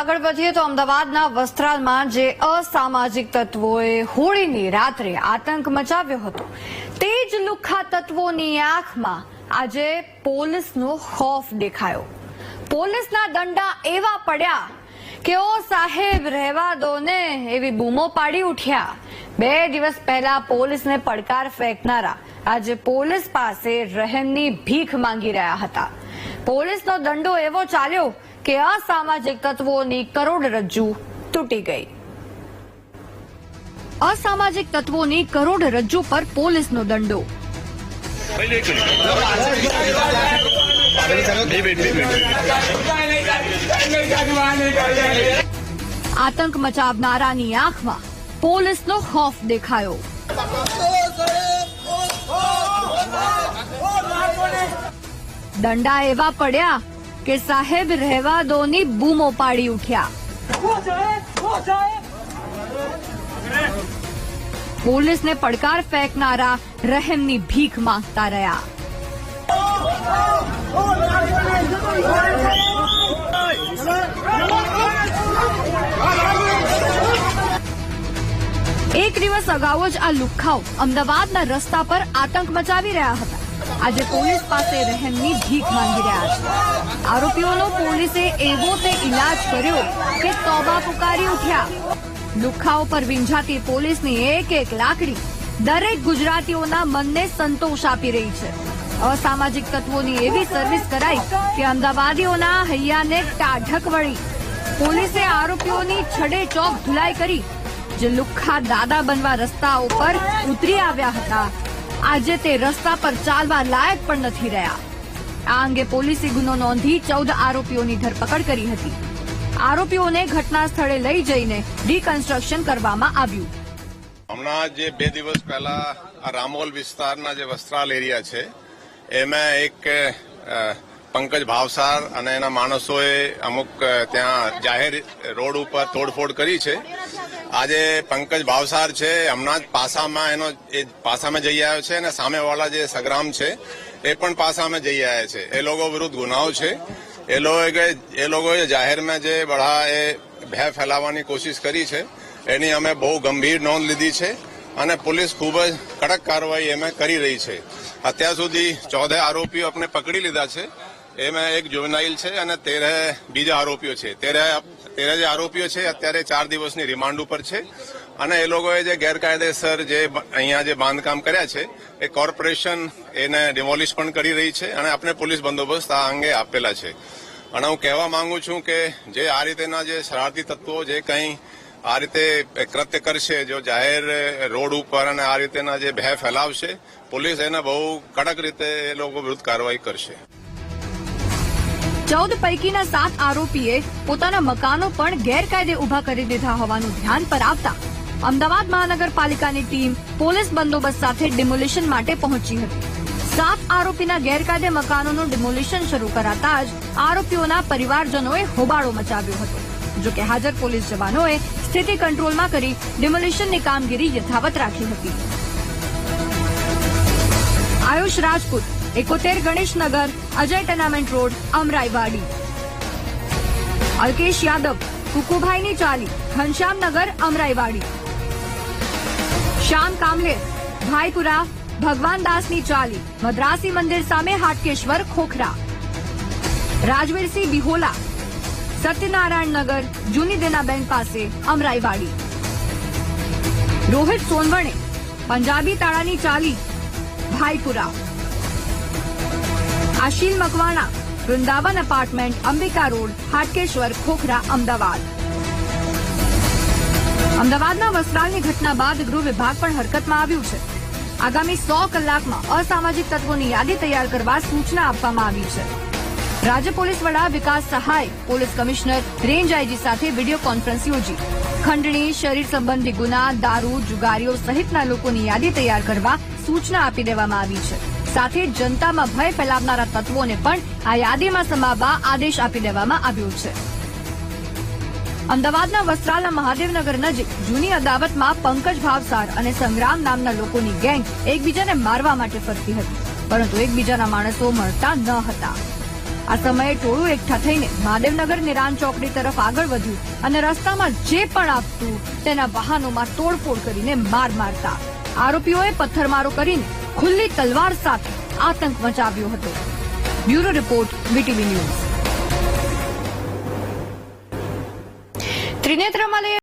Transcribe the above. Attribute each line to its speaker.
Speaker 1: આગળ વધીએ તો અમદાવાદના વસ્ત્રાલમાં જે અસામાજિક તત્વોએ હોળીની રાત્રે આતંક મચાવ્યો હતો, તે જ લુખ્ખા તત્વોની આંખમાં આજે પોલીસનો ખોફ દેખાયો. પોલીસના દંડા એવા પડ્યા કે ઓ સાહેબ રહેવા દો ને એવી બૂમો પાડી ઉઠ્યા. બે દિવસ પહેલા પોલીસને પડકાર ફેંકનારા આજે પોલીસ પાસે રહેમની ભીખ માંગી રહ્યા હતા. પોલીસનો દંડો એવો ચાલ્યો કે અસામાજિક તત્વોની કરોડરજ્જુ તૂટી ગઈ. અસામાજિક તત્વોની કરોડરજ્જુ પર પોલીસનો દંડો. આતંક મચાવનારાની આંખમાં પોલીસનો ખોફ દેખાયો. દંડા એવા પડ્યા કે સાહેબ રહેવા દોની બૂમો પાડી ઉઠ્યા. પોલીસને પડકાર ફેંકનારા રહેમની ભીખ માંગતા રહ્યા. એક દિવસ અગાઉ જ આ લુખાઓ અમદાવાદના રસ્તા પર આતંક મચાવી રહ્યા હતા. આજે પોલીસ પાસે રહેમની ભીખ માંગી રહ્યા છે. આરોપીઓનો પોલીસે એવો તે ઇલાજ કર્યો કે તોબા પુકારી ઉઠ્યા. લુખાઓ પર વિંઝાતી પોલીસની એક એક લાકડી દરેક ગુજરાતીઓના મનને સંતોષ આપી રહી છે. અસામાજિક તત્વોની એવી સર્વિસ કરાઈ કે અમદાવાદીઓના હૈયાને ટાઢક વળી. પોલીસે આરોપીઓની છડે ચોક ધુલાઈ કરી, જે લુખ્ખા દાદા બનવા રસ્તાઓ પર ઉતરી આવ્યા હતા. આજે તે રસ્તા પર ચાલવા લાયક પણ નથી રહ્યા. આ અંગે પોલીસે ગુનો નોંધી ચૌદ આરોપીઓની ધરપકડ કરી હતી. આરોપીઓને ઘટના સ્થળે લઈ જઈને રિકન્સ્ટ્રક્શન કરવામાં આવ્યું.
Speaker 2: હમણાં જે બે દિવસ પહેલા રામોલ વિસ્તારના જે વસ્ત્રાલ એરિયા છે, એમાં એક પંકજ ભાવસાર અને એના માણસોએ અમુક ત્યાં જાહેર રોડ ઉપર તોડફોડ કરી છે. આજે પંકજ ભાવસાર છે, હમણાં જ પાસામાં એનો એ પાસામાં જઈ આવ્યો છે અને સામેવાળા જે સંગ્રામ છે, એ પણ પાસામાં જઈ આવ્યા છે. એ લોકો વિરુદ્ધ ગુનાઓ છે. એ લોકોએ એ લોકોએ જાહેરમાં જે બઢા એ ભય ફેલાવવાની કોશિશ કરી છે, એની અમે બહુ ગંભીર નોંધ લીધી છે અને પોલીસ ખૂબ જ કડક કાર્યવાહી એમાં કરી રહી છે. અત્યાર સુધી ચૌદે આરોપીઓ આપણે પકડી લીધા છે. એમાં એક જુવેનાઇલ છે અને તેરે બીજા આરોપીઓ છે. તેરે તેરે જે આરોપીઓ છે, અત્યારે ચાર દિવસની રિમાન્ડ ઉપર છે. અને એ લોકોએ જે ગેરકાયદેસર જે અહીંયા જે બાંધકામ કર્યા છે, એ કોર્પોરેશન એને ડિમોલિશ પણ કરી રહી છે અને આપણે પોલીસ બંદોબસ્ત આ અંગે આપેલા છે. અને હું કહેવા માંગુ છું કે જે આ રીતેના જે શરારતી તત્વો જે કંઈ આ રીતે કૃત્ય કરશે, જો જાહેર રોડ ઉપર અને આ રીતેના જે ભય ફેલાવશે, પોલીસ એને બહુ કડક રીતે એ લોકો વિરુદ્ધ કાર્યવાહી કરશે.
Speaker 1: ચૌદ પૈકીના સાત આરોપીએ પોતાના મકાનો પણ ગેરકાયદે ઊભા કરી દીધા હોવાનું ધ્યાન પર આવતા અમદાવાદ મહાનગરપાલિકાની ટીમ પોલીસ બંદોબસ્ત સાથે ડિમોલિશન માટે પહોંચી હતી. સાત આરોપીના ગેરકાયદે મકાનોનું ડિમોલિશન શરૂ કરાતા જ આરોપીઓના પરિવારજનોએ હોબાળો મચાવ્યો હતો. જો કે હાજર પોલીસ જવાનોએ સ્થિતિ કંટ્રોલમાં કરી ડિમોલિશનની કામગીરી યથાવત રાખી હતી. આયુષ રાજપૂત એકોતેર ગણેશનગર, અજય ટનામેન્ટ રોડ, અમરાઈવાડી. અલ્કેશ યાદવ, કુકુભાઈની ચાલી, ઘનશ્યામનગર, અમરાઈવાડી. શ્યામ કામલે, ભાઈપુરા, ભગવાનદાસની ચાલી, મદ્રાસી મંદિર સામે હાટકેશ્વર, ખોખરા. રાજવીરસિંહ બિહોલા, સત્યનારાયણ નગર, જૂની દેનાબેન પાસે, અમરાઈવાડી. રોહિત સોનવણે, પંજાબી તાળાની ચાલી, ભાઈપુરા. આશીલ મકવાણા વૃંદાવન અપાર્ટમેન્ટ અંબિકા રોડ હાટકેશ્વર ખોખરા અમદાવાદ અમદાવાદના વસ્ત્રાલની ઘટના બાદ ગૃહ વિભાગ પણ હરકતમાં આવ્યું છે. આગામી સો કલાકમાં અસામાજિક તત્વોની યાદી તૈયાર કરવા સૂચના આપવામાં આવી છે. રાજ્ય પોલીસ વડા Vikas Sahay, police commissioner range IG સાથે વીડિયો કોન્ફરન્સ યોજી. ખંડણી, શરીર સંબંધી ગુના, દારૂ, જુગારીઓ સહિતના લોકોની યાદી તૈયાર કરવા સૂચના આપી દેવામાં આવી છે. સાથે જનતામાં ભય ફેલાવનારા તત્વોને પણ આ યાદીમાં સમાવવા આદેશ આપી દેવામાં આવ્યો છે. અમદાવાદના વસ્ત્રાલના મહાદેવનગર નજીક જૂની અદાવતમાં પંકજ ભાવસાર અને સંગ્રામ નામના લોકોની ગેંગ એકબીજાને મારવા માટે ફરતી હતી, પરંતુ એકબીજાના માણસો મળતા ન હતા. આ સમયે ટોળું એકઠા થઈને મહાદેવનગર નિરાન ચોકડી તરફ આગળ વધ્યું અને રસ્તામાં જે પણ આપતું તેના વાહનોમાં તોડફોડ કરીને માર મારતા. આરોપીઓએ પથ્થરમારો કરીને ખુલ્લી તલવાર સાથે આતંક મચાવ્યો હતો. Bureau report BTV news. ત્રિનેત્રમાલય